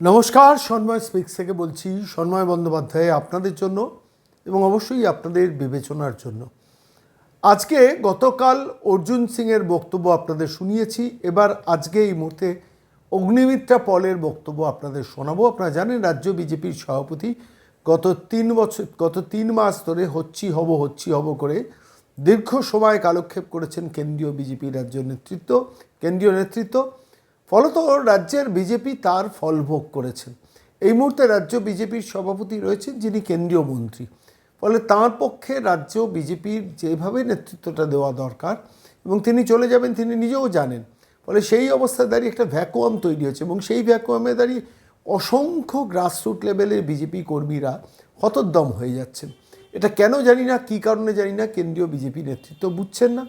নমস্কার, সন্ময় স্পিক্স থেকে বলছি, সন্ময় বন্দ্যোপাধ্যায় আপনাদের জন্য এবং অবশ্যই আপনাদের বিবেচনার জন্য। আজকে গতকাল অর্জুন সিংয়ের বক্তব্য আপনাদের শুনিয়েছি, এবার আজকে এই মুহূর্তে অগ্নিমিত্রা পলের বক্তব্য আপনাদের শোনাবো। আপনারা জানেন, রাজ্য বিজেপির সভাপতি গত তিন বছর, গত তিন মাস ধরে হচ্ছি হব হচ্ছি হব করে দীর্ঘ সময় কালক্ষেপ করেছেন কেন্দ্রীয় বিজেপি রাজ্য নেতৃত্ব, কেন্দ্রীয় নেতৃত্ব। ফলত রাজ্যের বিজেপি তার ফল ভোগ করেছেন এই মুহূর্তে রাজ্য বিজেপির সভাপতি রয়েছেন যিনি কেন্দ্রীয় মন্ত্রী। ফলে তার পক্ষে রাজ্য বিজেপির যেভাবে নেতৃত্বটা দেওয়া দরকার এবং তিনি চলে যাবেন তিনি নিজেও জানেন। ফলে সেই অবস্থায় দাঁড়িয়ে একটা ভ্যাকুয়াম তৈরি হয়েছে এবং সেই ভ্যাকুয়ামে দাঁড়িয়ে অসংখ্য গ্রাসরুট লেভেলের বিজেপি কর্মীরা হতোদ্যম হয়ে যাচ্ছেন। এটা কেন জানি না, কী কারণে জানি না, কেন্দ্রীয় বিজেপি নেতৃত্ব বুঝছেন না।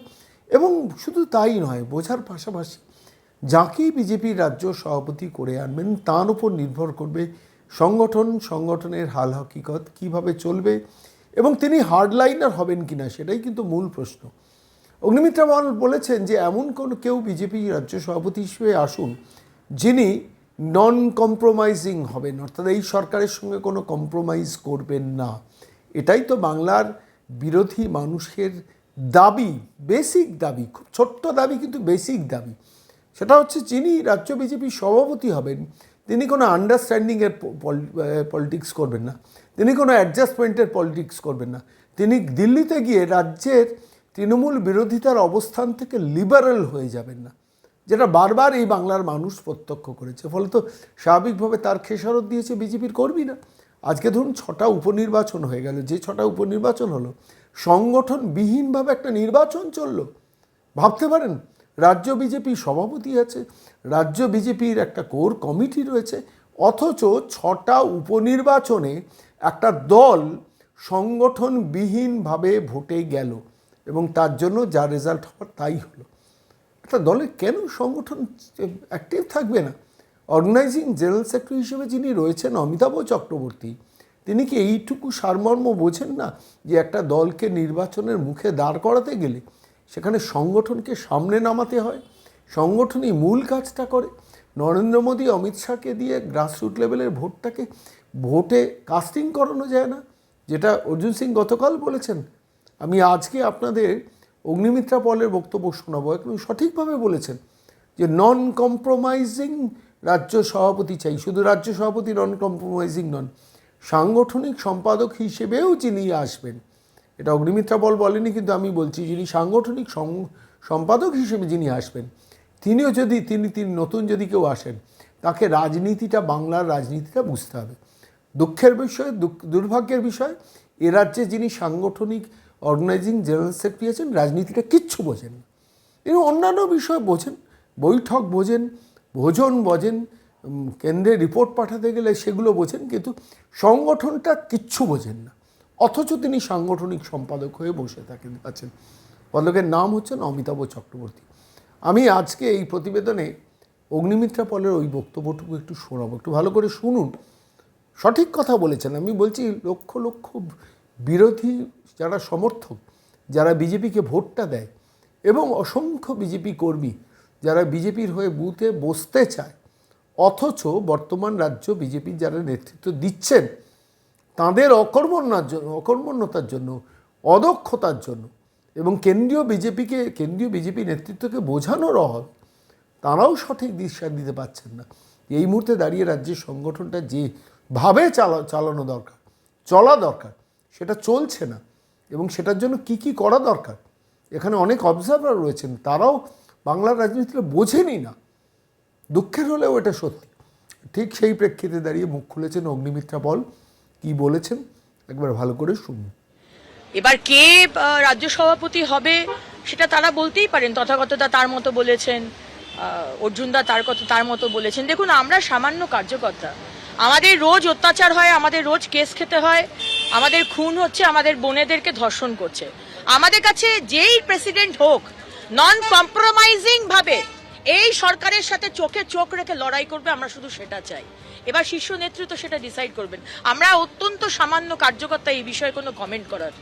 এবং শুধু তাই নয়, বোঝার পাশাপাশি যাকেই বিজেপির রাজ্য সভাপতি করে আনবেন, তার উপর নির্ভর করবে সংগঠন, সংগঠনের হাল হকিকত, কীভাবে চলবে এবং তিনি হার্ডলাইনার হবেন কিনা সেটাই কিন্তু মূল প্রশ্ন। অগ্নিমিত্রা মহল বলেছেন যে, এমন কোনো কেউ বিজেপি রাজ্য সভাপতি হিসেবে আসুন যিনি নন কম্প্রোমাইজিং হবেন, অর্থাৎ এই সরকারের সঙ্গে কোনো কম্প্রোমাইজ করবেন না। এটাই তো বাংলার বিরোধী মানুষের দাবি বেসিক দাবি, খুব ছোট্ট দাবি কিন্তু বেসিক দাবি। সেটা হচ্ছে যিনি রাজ্য বিজেপির সভাপতি হবেন, তিনি কোনো আন্ডারস্ট্যান্ডিংয়ের পলিটিক্স করবেন না। তিনি কোনো অ্যাডজাস্টমেন্টের পলিটিক্স করবেন না। তিনি দিল্লিতে গিয়ে রাজ্যের তৃণমূল বিরোধিতার অবস্থান থেকে লিবারেল হয়ে যাবেন না, যেটা বারবার এই বাংলার মানুষ প্রত্যক্ষ করেছে। ফলে তো স্বাভাবিকভাবে তার খেসারত দিয়েছে বিজেপির কর্মীরা আজকে ধরুন ছটা উপনির্বাচন হয়ে গেল। যে ছটা উপনির্বাচন হলো, সংগঠনবিহীনভাবে একটা নির্বাচন চলল। ভাবতে পারেন রাজ্য বিজেপি সভাপতি আছে, রাজ্য বিজেপির একটা কোর কমিটি রয়েছে, অথচ ছটা উপনির্বাচনে একটা দল সংগঠনবিহীনভাবে ভোটে গেল এবং তার জন্য যা রেজাল্ট হওয়ার তাই হলো। একটা দলের কেন সংগঠন অ্যাক্টিভ থাকবে না? অর্গানাইজিং জেনারেল সেক্রেটারি হিসেবে যিনি রয়েছেন অমিতাভ চক্রবর্তী, তিনি কি এইটুকু সারমর্ম বোঝেন না যে একটা দলকে নির্বাচনের মুখে দাঁড় করাতে গেলে সেখানে সংগঠনকে সামনে নামাতে হয়, সংগঠনই মূল কাজটা করে। নরেন্দ্র মোদী, অমিত শাহকে দিয়ে গ্রাসরুট লেভেলের ভোটটাকে, ভোটে কাস্টিং করানো যায় না, যেটা অর্জুন সিং গতকাল বলেছেন। আমি আজকে আপনাদের অগ্নিমিত্রা পলের বক্তব্য শোনাবো। একদম সঠিকভাবে বলেছেন যে নন কম্প্রোমাইজিং রাজ্য সভাপতি চাই, শুধু রাজ্য সভাপতি নন কম্প্রোমাইজিং নন, সাংগঠনিক সম্পাদক হিসেবেও যিনি আসবেন এটা অগ্নিমিত্রা বল বলেনি, কিন্তু আমি বলছি যিনি সাংগঠনিক সম্পাদক হিসেবে যিনি আসবেন, তিনিও যদি, তিনি তিনি নতুন যদি কেউ আসেন, তাকে রাজনীতিটা, বাংলার রাজনীতিটা বুঝতে হবে। দুঃখের বিষয় দুর্ভাগ্যের বিষয়, এ রাজ্যে যিনি সাংগঠনিক অর্গানাইজিং জেনারেল সেক্রেটারি আছেন, রাজনীতিটা কিচ্ছু বোঝেন তিনি অন্যান্য বিষয় বোঝেন, বৈঠক বোঝেন, ভোজন বোঝেন কেন্দ্রে রিপোর্ট পাঠাতে গেলে সেগুলো বোঝেন, কিন্তু সংগঠনটা কিচ্ছু বোঝেন না। অথচ তিনি সাংগঠনিক সম্পাদক হয়ে বসে থাকেন, আছেন। পদকের নাম হচ্ছেন অমিতাভ চক্রবর্তী। আমি আজকে এই প্রতিবেদনে অগ্নিমিত্রা পলের ওই বক্তব্যটুকু একটু শোনাবো। একটু ভালো করে শুনুন। সঠিক কথা বলেছেন। আমি বলছি, লক্ষ লক্ষ বিরোধী যারা সমর্থক, যারা বিজেপিকে ভোটটা দেয় এবং অসংখ্য বিজেপি কর্মী যারা বিজেপির হয়ে বুথে বসতে চায়, অথচ বর্তমান রাজ্য বিজেপির যারা নেতৃত্ব দিচ্ছেন তাদের অকর্মণ্যার জন্য, অকর্মণ্যতার জন্য, অদক্ষতার জন্য এবং কেন্দ্রীয় বিজেপিকে, কেন্দ্রীয় বিজেপি নেতৃত্বকে বোঝানোর অভাব তারাও সঠিক দিশা দিতে পারছেন না। এই মুহূর্তে দাঁড়িয়ে রাজ্যের সংগঠনটা যেভাবে চালা, চালানো দরকার, চলা দরকার, সেটা চলছে না এবং সেটার জন্য কি কি করা দরকার, এখানে অনেক অবজারভার রয়েছেন, তারাও বাংলার রাজনীতিটা বোঝেনই না। দুঃখের হলেও এটা সত্যি। ঠিক সেই প্রেক্ষিতে দাঁড়িয়ে মুখ খুলেছেন অগ্নিমিত্রা বল। কি বলেছেন? একবার ভালো করে শুনুন। এবার কে রাজ্য সভাপতি হবে সেটা তারা বলতেই পারেন। তথাগতদা তার মতো বলেছেন অর্জুনদা তার কথা, তার মতো বলেছেন। দেখুন, আমরা সামান্য কার্যকর্তা। আমাদের রোজ অত্যাচার হয়, আমাদের রোজ কেস খেতে হয়, আমাদের খুন হচ্ছে, আমাদের বোনেদেরকে ধর্ষণ করছে। আমাদের কাছে যেই প্রেসিডেন্ট হোক নন কম্প্রোমাইজিং ভাবে এই সরকারের সাথে চোখে চোখ রেখে লড়াই করবে, আমরা শুধু সেটা চাই। এবার শীর্ষ নেতৃত্ব সেটা ডিসাইড করবেন। আমরা অত্যন্ত সামান্য কার্যকর্তা এই বিষয়ে কোনো কমেন্ট করার।